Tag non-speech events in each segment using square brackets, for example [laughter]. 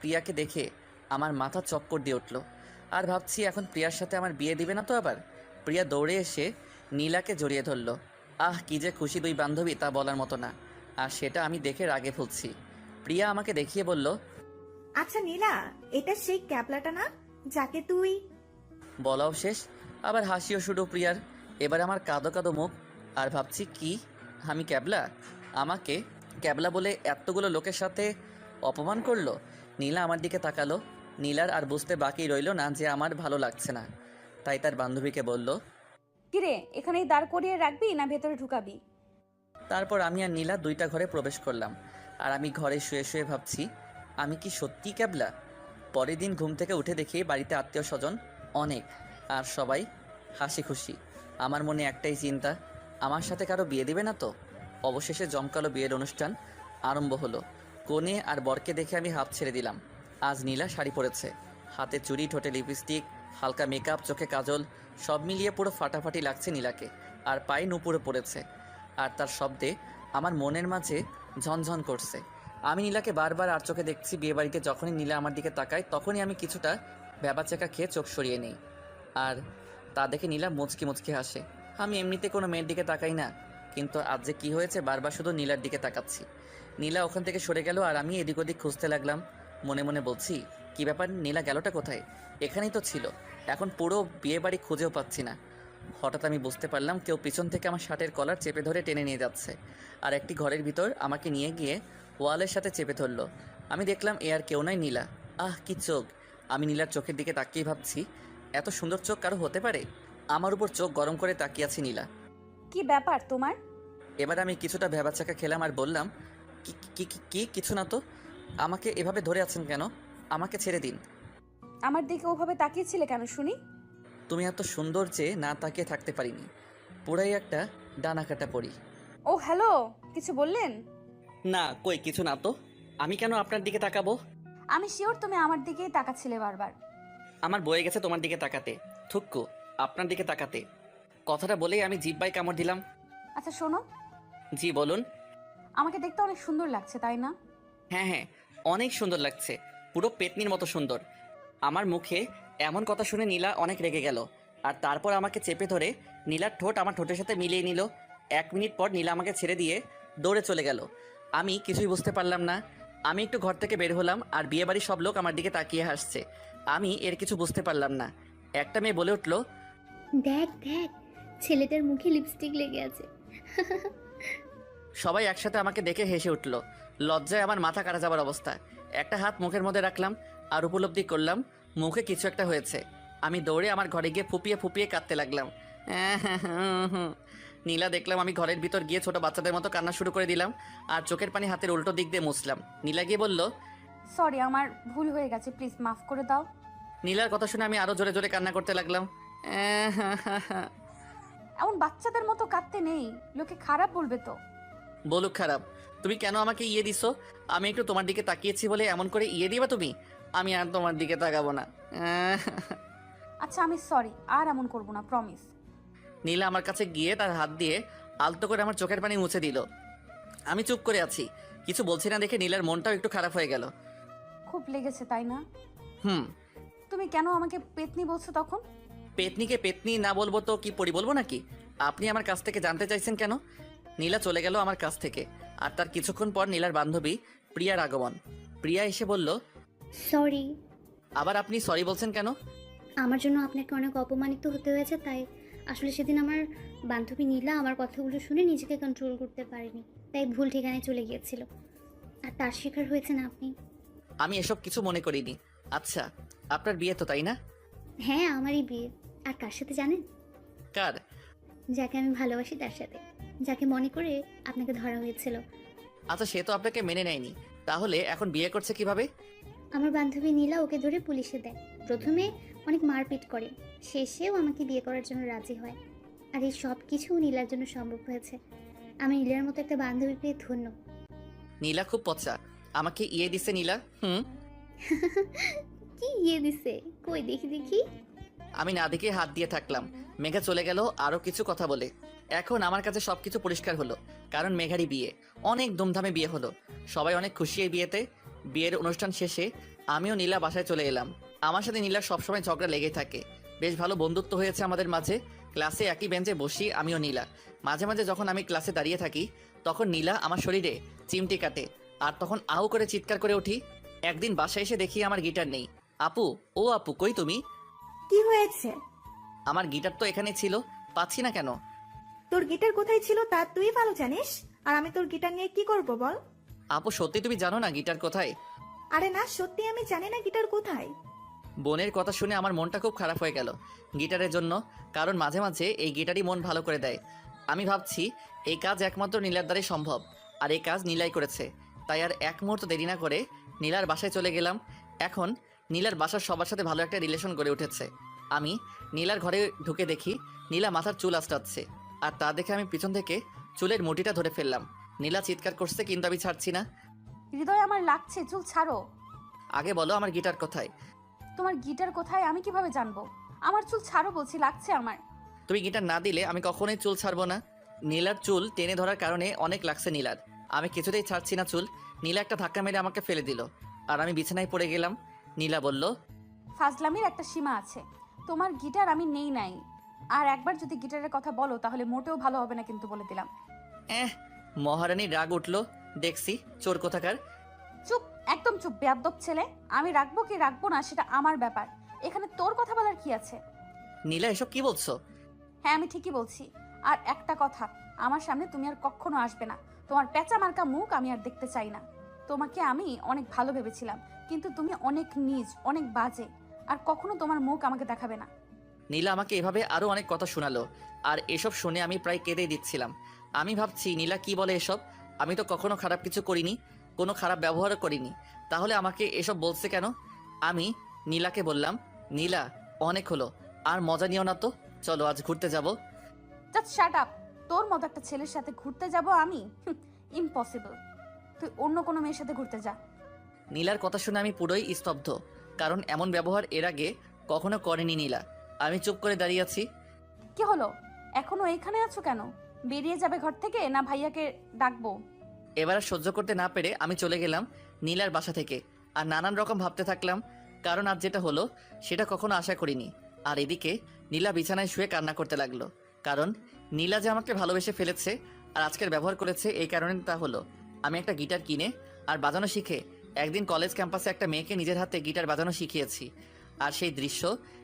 প্রিয়াকে দেখে আমার মাথা চক্কর দিয়ে উঠল। আর ভাবছি এখন প্রিয়ার সাথে আমার বিয়ে দিবে না তো আবার? প্রিয়া দৌড়ে এসে নীলাকে জড়িয়ে ধরলো। আহ কি যে খুশি দুই বান্ধবী তা বলার মতো না। আর সেটা আমি দেখে রাগে ফুলছি। প্রিয়া আমাকে দেখিয়ে বলল আচ্ছা নীলা এটা সেই ক্যাপলাটা না যাকে তুই? বলাও শেষ আবার হাসিও শুরু প্রিয়ার। এবার আমার কাদো কাদো মুখ। আর ভাবছি কি? আমি ক্যাবলা? আমাকে ক্যাবলা বলে এতগুলো লোকের সাথে অপমান করল? নীলা আমার দিকে তাকালো। নীলার আর বুঝতে বাকি রইল না যে আমার ভালো লাগছে না। তাই তার বান্ধবীকে বলল কিরে এখানেই দাঁড় করিয়ে রাখবি না ভেতরে ঢুকাবি? তারপর আমি আর নীলা দুইটা ঘরে প্রবেশ করলাম। আর আমি ঘরে শুয়ে শুয়ে ভাবছি আমি কি সত্যি ক্যাবলা? পরের দিন ঘুম থেকে উঠে দেখি বাড়িতে আত্মীয় স্বজন অনেক আর সবাই হাসি খুশি। আমার মনে একটাই চিন্তা আমার সাথে কারও বিয়ে দেবে না তো? অবশেষে জমকালো বিয়ের অনুষ্ঠান আরম্ভ হলো। কোণে আর বরকে দেখে আমি হাফ ছেড়ে দিলাম। আজ নীলা শাড়ি পরেছে। হাতে চুড়ি, ঠোঁটে লিপস্টিক, হালকা মেকআপ চোখে কাজল, সব মিলিয়ে পুরো ফাটাফাটি লাগছে নীলাকে। আর পায়ে নুপুরে পড়েছে। আর তার শব্দে আমার মনের মাঝে ঝনঝন করছে। আমি নীলাকে বারবার আর চোখে দেখছি বিয়েবাড়িতে যখনই নীলা আমার দিকে তাকায়, তখনই আমি কিছুটা ব্যাপাচাকা খেয়ে চোখ সরিয়ে নিই। আর তা দেখে নীলা মুচকি মুচকি হাসে। আমি এমনিতে কোনো মেয়ের দিকে তাকাই না, কিন্তু আজ যে কী হয়েছে বারবার শুধু নীলার দিকে তাকাচ্ছি। নীলা ওখান থেকে সরে গেল আর আমি এদিক ওদিক খুঁজতে লাগলাম। মনে মনে বলছি কি ব্যাপার নীলা গেলটা কোথায়? এখানেই তো ছিল। এখন পুরো বিয়ে বাড়ি খুঁজেও পাচ্ছি না। হঠাৎ আমি বুঝতে পারলাম কেউ পিছন থেকে আমার শার্টের কলার চেপে ধরে টেনে নিয়ে যাচ্ছে। আর একটি ঘরের ভিতর আমাকে নিয়ে গিয়ে ওয়ালের সাথে চেপে ধরলো। আমি দেখলাম এ আর কেউ নয় নীলা। আহ কি চোখ! আমি নীলার চোখের দিকে তাকিয়ে ভাবছি এত সুন্দর চোখ কারও হতে পারে? আমার উপর চোখ গরম করে তাকিয়ে আছে নীলা। কি ব্যাপার তোমার? এবার আমি কিছুটা ভেবাচাকা খেলাম আর বললাম কি কি কিছু না তো। আমাকে এভাবে ধরে আছেন কেন? আমাকে ছেড়ে দিন। আমার দিকে ওভাবে তাকিয়েছিলে কেন শুনি? তুমি এত সুন্দর যে না তাকিয়ে থাকতে পারিনি। পুরাই একটা ডানা কাটা পড়ি ও হ্যালো কিছু বললেন? না কই কিছু না তো। আমি কেন আপনার দিকে তাকাবো? আমি শিওর তুমি আমার দিকেই তাকাচ্ছিলে বারবার। আমার বয়ে গেছে তোমার দিকে তাকাতে। থুক্কু আপনার দিকে তাকাতে। কথাটা বলেই আমি জিব্বাই কামড় দিলাম। আচ্ছা শোনো। জি বলুন। আমাকে দেখতে অনেক সুন্দর লাগছে তাই না? হ্যাঁ হ্যাঁ অনেক সুন্দর লাগছে। পুরো পেতনির মতো সুন্দর। আমার মুখে এমন কথা শুনে নীলা অনেক রেগে গেল। আর তারপর আমাকে চেপে ধরে নীলার ঠোঁট আমার ঠোঁটের সাথে মিলিয়ে নিল। এক মিনিট পর নীলা আমাকে ছেড়ে দিয়ে দৌড়ে চলে গেল। আমি কিছুই বুঝতে পারলাম না। আমি একটু ঘর থেকে বের হলাম আর বিয়েবাড়ির সব লোক আমার দিকে তাকিয়ে হাসছে। আমি এর কিছু বুঝতে পারলাম না। একটা মেয়ে বলে উঠল দেখ দেখ ছেলেটার মুখে লিপস্টিক লেগে আছে। [laughs] সবাই একসাথে আমাকে দেখে হেসে উঠল। লজ্জায় আমার মাথা কাটা যাবার অবস্থা। একটা হাত মুখের মধ্যে রাখলাম আর উপলব্ধি করলাম মুখে কিছু একটা হয়েছে। আমি দৌড়ে আমার ঘরে গিয়ে ফুপিয়ে ফুপিয়ে কাঁদতে লাগলাম। [laughs] নীলা দেখলাম আমি ঘরের ভিতর গিয়ে ছোট বাচ্চাদের মতো কান্না শুরু করে দিলাম আর চোখের পানি হাতের উল্টো দিক দিয়ে মুছলাম। নীলা গিয়ে বলল সরি আমার ভুল হয়ে গেছে প্লিজ মাফ করে দাও। নীলার কথা শুনে আমি আরও জোরে জোরে কান্না করতে লাগলাম। এমন বাচ্চাদের মতো কাঁদতে নেই লোকে খারাপ বলবে তো। বলুক খারাপ তুমি কেন আমাকে ইয়ে দিছো? আমি একটু তোমার দিকে তাকিয়েছি বলে এমন করে ইয়ে দিবা তুমি? আমি আর তোমার দিকে তাকাবো না। আচ্ছা আমি সরি আর এমন করব না প্রমিস নীলা আমার কাছে গিয়ে তার হাত দিয়ে আলতো করে আমার চোখের পানি মুছে দিল। আমি চুপ করে আছি কিছু বলছি না দেখে নীলার মনটাও একটু খারাপ হয়ে গেল। খুব লেগেছে তাই না? হুম। তুমি কেন আমাকে পেতনি বলছো তখন? পেতনিকে পেতনি না বলব তো কি পড়ি বলব নাকি? আপনি আমার কাছ থেকে জানতে চাইছেন কেন? নীলা চলে গেল আমার কাছ থেকে। আর তার কিছুক্ষণ পর নীলার বান্ধবী প্রিয়ার আগমন প্রিয়া এসে বলল সরি। আবার আপনি সরি বলছেন কেন? আমার জন্য আপনাকে অনেক অপমানিত হতে হয়েছে তাই আসলে সেদিন আমার বান্ধবী নীলা আমার কথাগুলো শুনে নিজেকে কন্ট্রোল করতে পারেনি তাই ভুল ঠিকানায় চলে গিয়েছিল। আর তার শিকার হয়েছেন আপনি। আমি এসব কিছু মনে করিনি। আচ্ছা আপনার বিয়ে তো তাই না? হ্যাঁ আমারই বিয়ে। আর কার সাথে জানেন? কার? যাকে আমি ভালোবাসি তার সাথে। যাকে মনে করে আপনাকে ধরা হয়েছিল। আচ্ছা সে তো আপনাকে মেনে নেয়নি। তাহলে এখন বিয়ে করছে কীভাবে? আমার বান্ধবী নীলা ওকে ধরে পুলিশে দেয়। প্রথমে অনেক মারপিট করে। শেষেও আমাকে বিয়ে করার জন্য রাজি হয়। আর এই সব কিছু নীলার জন্য সম্ভব হয়েছে। আমি নীলার মতো একটা বান্ধবী পেয়ে ধন্য। নীলা খুব পচা। আমাকে ইয়ে দিছে নীলা? হুম? [laughs] কি ইয়ে দিছে? কই দেখি দেখি। আমি না দেখে হাত দিয়ে থাকলাম। মেঘা চলে গেল আরও কিছু কথা বলে। এখন আমার কাছে সবকিছু পরিষ্কার হলো কারণ মেঘারই বিয়ে। অনেক ধুমধামে বিয়ে হলো। সবাই অনেক খুশি এই বিয়েতে। বিয়ের অনুষ্ঠান শেষে আমিও নীলা বাসায় চলে এলাম। আমার সাথে নীলা সবসময় ঝগড়া লেগে থাকে। বেশ ভালো বন্ধুত্ব হয়েছে আমাদের মাঝে। ক্লাসে একই বেঞ্চে বসি আমিও নীলা। মাঝে মাঝে যখন আমি ক্লাসে দাঁড়িয়ে থাকি তখন নীলা আমার শরীরে চিমটি কাটে। আর তখন আউ করে চিৎকার করে উঠি একদিন বাসায় এসে দেখি আমার গিটার নেই। আপু ও আপু কই তুমি? কি হয়েছে? আমার গিটার তো এখানে ছিল পাচ্ছি না কেন? তোর গিটার কোথায় ছিল তা তুই ভালো জানিস? আর আমি তোর গিটার নিয়ে কি করব বল? আপু সত্যি তুমি জানো না গিটার কোথায়? আরে না সত্যি আমি জানি না গিটার কোথায়। বোনের কথা শুনে আমার মনটা খুব খারাপ হয়ে গেল। গিটারের জন্য কারণ মাঝে মাঝে এই গিটারই মন ভালো করে দেয়। আমি ভাবছি এই কাজ একমাত্র নীলার দ্বারাই সম্ভব আর এই কাজ নীলাই করেছে। তাই আর এক মুহূর্ত দেরি না করে নীলার বাসায় চলে গেলাম। এখন নীলার বাসার সবার সাথে ভালো একটা রিলেশন গড়ে উঠেছে। আমি নীলার ঘরে ঢুকে দেখি নীলা মাথার চুল আস্তাচ্ছে আর তা দেখে আমি পিছন থেকে চুলের মুঠিটা ধরে ফেললাম। নীলা চিৎকার করছে কিন্তু আমি ছাড়ছি না। হৃদয় আমার লাগছে চুল ছাড়ো। আগে বলো আমার গিটার কোথায়? তোমার গিটার কোথায়? আমি কীভাবে জানব? আমার চুল ছাড়ো বলছি লাগছে আমার। তুমি গিটার না দিলে আমি কখনোই চুল ছাড়বো না। নীলার চুল টেনে ধরার কারণে অনেক লাগছে নীলার। আমি কিছুতেই ছাড়ছি না চুল। নীলা একটা ধাক্কা মেরে আমাকে ফেলে দিল। আর আমি বিছানায় পড়ে গেলাম। নীলা বলল ফাজলামির একটা সীমা আছে। তোমার গিটার আমি নেই নাই। আর একবার যদি গিটারের কথা বলো তাহলে মোটেও ভালো হবে না কিন্তু বলে দিলাম। এহ মহারানী রাগ উঠল। দেখছি চোর কোথাকার? চুপ একদম চুপ বেয়াদ্দব ছেলে। আমি রাখব কি রাখব না সেটা আমার ব্যাপার। এখানে তোর কথা বলার কি আছে? নীলা এসব কি বলছো? হ্যাঁ আমি ঠিকই বলছি। আর একটা কথা আমার সামনে তুমি আর কখনো আসবে না। তোমার পেঁচা মার্কা মুখ আমি আর দেখতে চাই না। তোমাকে আমি অনেক ভালো ভেবেছিলাম কিন্তু তুমি অনেক নিজ অনেক বাজে। আর কখনো তোমার মুখ আমাকে দেখাবে না। নীলা আমাকে এভাবে আরও অনেক কথা শোনালো। আর এসব শুনে আমি প্রায় কেঁদেই দিচ্ছিলাম। আমি ভাবছি নীলা কি বলে এসব? আমি তো কখনো খারাপ কিছু করিনি কোনো খারাপ ব্যবহারও করিনি। তাহলে আমাকে এসব বলছে কেন? আমি নীলাকে বললাম নীলা অনেক হলো আর মজা নিও না তো। চলো আজ ঘুরতে যাব। জাস্ট শাট আপ তোর মতো একটা ছেলের সাথে ঘুরতে যাব আমি? ইম্পসিবল তুই অন্য কোনো মেয়ের সাথে ঘুরতে যা। নীলার কথা শুনে আমি পুরোই স্তব্ধ কারণ এমন ব্যবহার এর আগে কখনো করেনি নীলা। আমি চুপ করে দাঁড়িয়ে আছি। কি হলো? এখনও এইখানে আছো কেন? বেরিয়ে যাবে ঘর থেকে না ভাইয়াকে ডাকবো? এবার আর সহ্য করতে না পেরে আমি চলে গেলাম নীলার বাসা থেকে। আর নানান রকম ভাবতে থাকলাম কারণ আর যেটা হলো সেটা কখনো আশা করিনি। আর এদিকে নীলা বিছানায় শুয়ে কান্না করতে লাগল কারণ নীলা যে আমাকে ভালোবেসে ফেলেছে আর আজকের ব্যবহার করেছে এই কারণে তা হলো। আমি একটা গিটার কিনে আর বাজানো শিখে একদিন কলেজ ক্যাম্পাসে একটা মেয়েকে নিজের হাতে গিটার বাজানো শিখিয়েছি। আর সেই দৃশ্য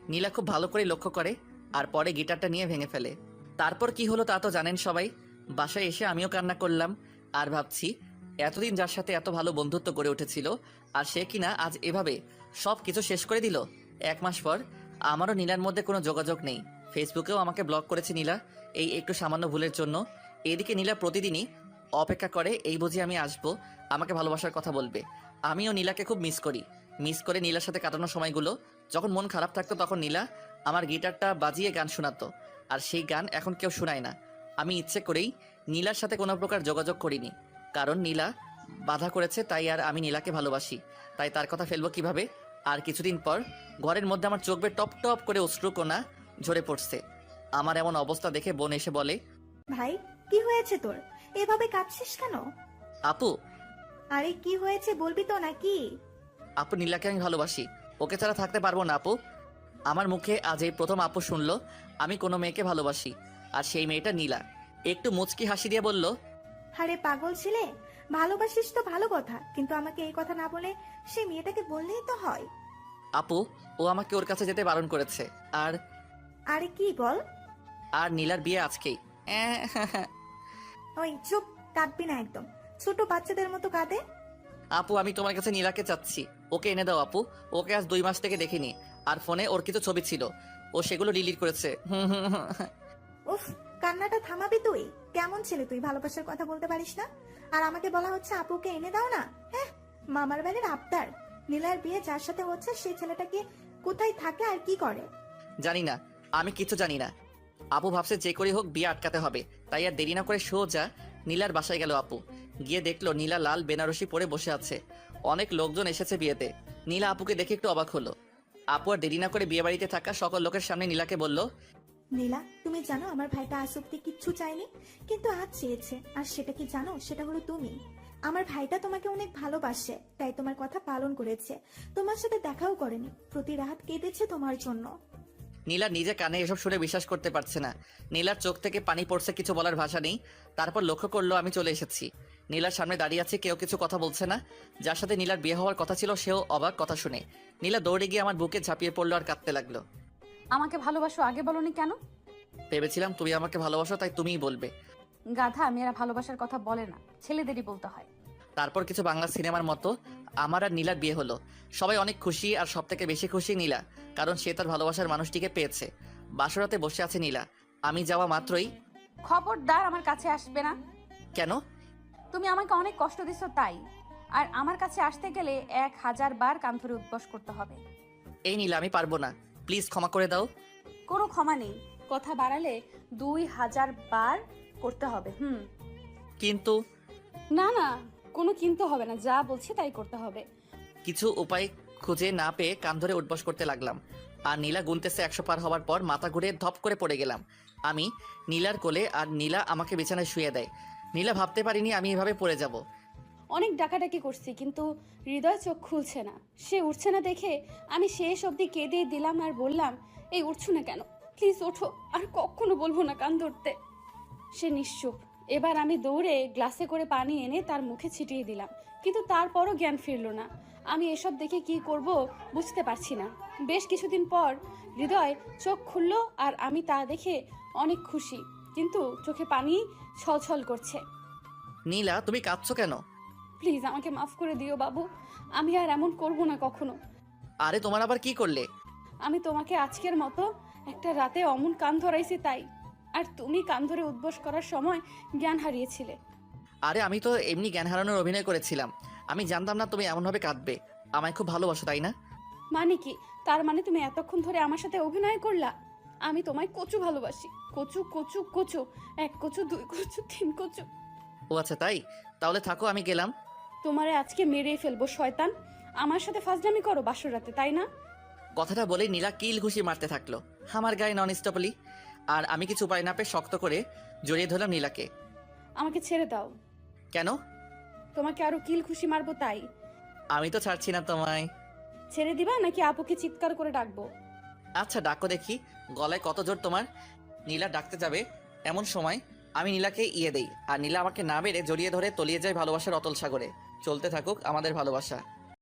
নীলা খুব ভালো করে লক্ষ্য করে আর পরে গিটারটা নিয়ে ভেঙে ফেলে। তারপর কি হলো তা তো জানেন সবাই। বাসায় এসে আমিও কান্না করলাম আর ভাবছি, এতদিন যার সাথে এত ভালো বন্ধুত্ব গড়ে উঠেছিল, আর সে কিনা আজ এভাবে সব কিছু শেষ করে দিল? এক মাস পর আমারও নীলার মধ্যে কোনো যোগাযোগ নেই। ফেসবুকেও আমাকে ব্লক করেছে নীলা, এই একটু সামান্য ভুলের জন্য। এদিকে নীলা প্রতিদিনই অপেক্ষা করে, এই বুঝি আমি আসব, আমাকে ভালোবাসার কথা বলবে। আমিও নীলাকে খুব মিস করি। মিস করে নীলার সাথে কাটানো সময়গুলো যখন মন খারাপ থাকতো তখন নীলা আমার গিটারটা বাজিয়ে গান শোনাতো আর সেই গান এখন কেউ শোনায় না। আমি ইচ্ছে করেই নীলার সাথে কোনো প্রকার যোগাযোগ করিনি কারণ নীলা বাধা করেছে তাই আর আমি নীলাকে ভালোবাসি। তাই তার কথা ফেলব কীভাবে? আর কিছুদিন পর ঘরের মধ্যে আমার চোখ বেয়ে টপ টপ করে অশ্রুকোনা ঝরে পড়ছে। আমার এমন অবস্থা দেখে বোন এসে বলে ভাই কি হয়েছে তোর? এভাবে কাঁদছিস কেন? আপু আরে কি হয়েছে বলবি তো নাকি? আপু নীলাকে আমি ভালোবাসি। ওকে ছাড়া থাকতে পারব না আপু। আমার মুখে আজ এই প্রথম আপু শুনলো আমি কোনো মেয়েকে ভালোবাসি আর সেই মেয়েটা নীলা। একটু মুচকি হাসি দিয়ে বলল আরে পাগল ছিলে ভালোবাসিস তো ভালো কথা কিন্তু আমাকে এই কথা না বলে সেই মেয়েটাকে বললেই তো হয়। আপু ও আমাকে ওর কাছে যেতে বারণ করেছে আর আরে কি বল? আর নীলার বিয়ে আজকেই। ওই চুপ কাঁদবি না একদম। ছোট বাচ্চাদের মতো কাঁদে। আপু আমি তোমার কাছে নীলাকে চাচ্ছি। ওকে এনে দাও আপু। ওকে আজ দুই মাস থেকে দেখিনি। আর ফোনে ওর কিছু ছবি ছিল। ও সেগুলো ডিলিট করেছে। হুম হুম হুম। উফ কান্নাটা থামাবি তুই। কেমন ছেলে তুই ভালোবাসার কথা বলতে পারিস না? আর আমাকে বলা হচ্ছে আপুকে এনে দাও না? হ্যাঁ মামার বাড়ির আবদার। নীলার বিয়ে যার সাথে হচ্ছে সেই ছেলেটাকে কোথায় থাকে আর কি করে? জানি না। আমি কিছু জানি না। আপু ভাবছে যে করে হোক বিয়ে আটকাতে হবে। তাই আর দেরি না করে সোজা নীলার বাসায় গেল আপু। গিয়ে দেখল নীলা লাল বেনারসি পরে বসে আছে। অনেক লোকজন এসেছে বিয়েতে। নীলা আপুকে দেখে একটু অবাক হলো। আপু আর দেরি না করে বিয়ে বাড়িতে থাকা সকল লোকের সামনে নীলাকে বলল নীলা তুমি জানো আমার ভাইটা আজ অব্দি কিচ্ছু চায়নি কিন্তু আজ চেয়েছে। আর সেটা কি জানো? সেটা হলো তুমি। আমার ভাইটা তোমাকে অনেক ভালোবাসে তাই তোমার কথা পালন করেছে। তোমার সাথে দেখাও করেনি। প্রতি রাত কেঁদেছে তোমার জন্য। নীলা নিজে কানে এসব শুনে বিশ্বাস করতে পারছে না। নীলার চোখ থেকে পানি পড়ছে কিছু বলার ভাষা নেই। তারপর লক্ষ্য করল আমি চলে এসেছি। নীলার সামনে দাঁড়িয়ে আছে কেউ কিছু কথা বলছে না। যার সাথে নীলার বিয়ে হওয়ার কথা ছিল সেও অবাক কথা শুনে। নীলা দৌড়ে গিয়ে আমার বুকে ঝাঁপিয়ে পড়ল আর কাঁদতে লাগল। আমাকে ভালোবাসো আগে বলনি কেন? ভেবেছিলাম তুমি আমাকে ভালোবাসো তাই তুমিই বলবে। গাধা মেয়েরা ভালোবাসার কথা বলে না। ছেলেদেরই বলতে হয়। তারপর কিছু বাংলা সিনেমার মতো আমার আর নীলার বিয়ে হলো। সবাই অনেক খুশি আর সব থেকে বেশি খুশি নীলা কারণ সে তার ভালোবাসার মানুষটিকে পেয়েছে। বাসরাতে বসে আছে নীলা আমি যাওয়া মাত্রই খবরদার আমার কাছে আসবে না। কেন? তুমি আমাকে অনেক কষ্ট দিচ্ছ তাই। আর আমার কাছে আসতে গেলে এক হাজার বার কান ধরে উদ্বাস করতে হবে। এই নীলা আমি পারব না। প্লিজ ক্ষমা করে দাও। কোনো ক্ষমা নেই। কথা বাড়ালে দুই হাজার বার করতে হবে হুম। কিন্তু? না না কোনো কিনতে হবে না। যা বলছি তাই করতে হবে। কিছু উপায় খুঁজে না পেয়ে কান ধরে উঠবস করতে লাগলাম। আর নীলা গুনতেছে একশো পার হওয়ার পর মাথা ঘুরে ধপ করে পড়ে গেলাম। আমি নীলার কোলে আর নীলা আমাকে বিছানায় শুয়ে দেয়। নীলা ভাবতে পারিনি আমি এভাবে পড়ে যাব। অনেক ডাকাডাকি করছি, কিন্তু হৃদয় চোখ খুলছে না। সে উঠছে না দেখে আমি শেষ অবধি কেঁদে দিলাম আর বললাম, এই, উঠছো না কেন? প্লিজ ওঠো, আর কখনো বলব না কান ধরতে। সে নিশ্চুপ। এবার আমি দৌড়ে গ্লাসে করে পানি এনে তার মুখে ছিটিয়ে দিলাম, কিন্তু তারপরও জ্ঞান ফিরল না। আমি এসব দেখে কি করব বুঝতে পারছি না। বেশ কিছুদিন পর হৃদয় চোখ খুলল আর আমি তা দেখে অনেক খুশি। কিন্তু চোখে পানি ছলছল করছে। নীলা তুমি কাঁদছো কেন? প্লিজ আমাকে মাফ করে দিও বাবু আমি আর এমন করব না কখনো। আরে তোমার আবার কি করলে? আমি তোমাকে আজকের মতো একটা রাতে অমন কান ধরাইছি তাই আর তুমি কান ধরে উদ্বোস করার সময় জ্ঞান হারিয়েছিলে। আরে আমি তো এমনি জ্ঞান হারানোর অভিনয় করেছিলাম। আমি জানতাম না তুমি এমনভাবে কাঁদবে। আমায় খুব ভালোবাসো তাই না? মানে কি? তার মানে তুমি এতক্ষণ ধরে আমার সাথে অভিনয় করলা? আমি তোমায় কচু ভালোবাসি। কচু কচু কচু এক কচু দুই কচু তিন কচু। ও আচ্ছা তাই? তাহলে থাকো আমি গেলাম। তোমারে আজকে মেরেই ফেলব শয়তান। আমার সাথে ফাজলামি করো বাসর রাতে তাই না? কথাটা বলেই নীলা কিল ঘুষি মারতে থাকল। আমার গায়ে নন স্টপলি আর আমি কিছু উপায় না পেয়ে শক্ত করে জড়িয়ে ধরলাম নীলাকে। আমাকে ছেড়ে দাও। কেন? তোমাকে আরও কিল খুশি মারবো তাই। আমি তো ছাড়ছি না তোমায়। ছেড়ে দিবা নাকি আপুকে চিৎকার করে ডাকবো? আচ্ছা ডাকো দেখি। গলায় কত জোর তোমার? নীলা ডাকতে যাবে এমন সময় আমি নীলাকে ইয়ে দেই, আর নীলা আমাকে না বেড়ে জড়িয়ে ধরে তলিয়ে যায় ভালোবাসার অতল সাগরে। চলতে থাকুক আমাদের ভালোবাসা।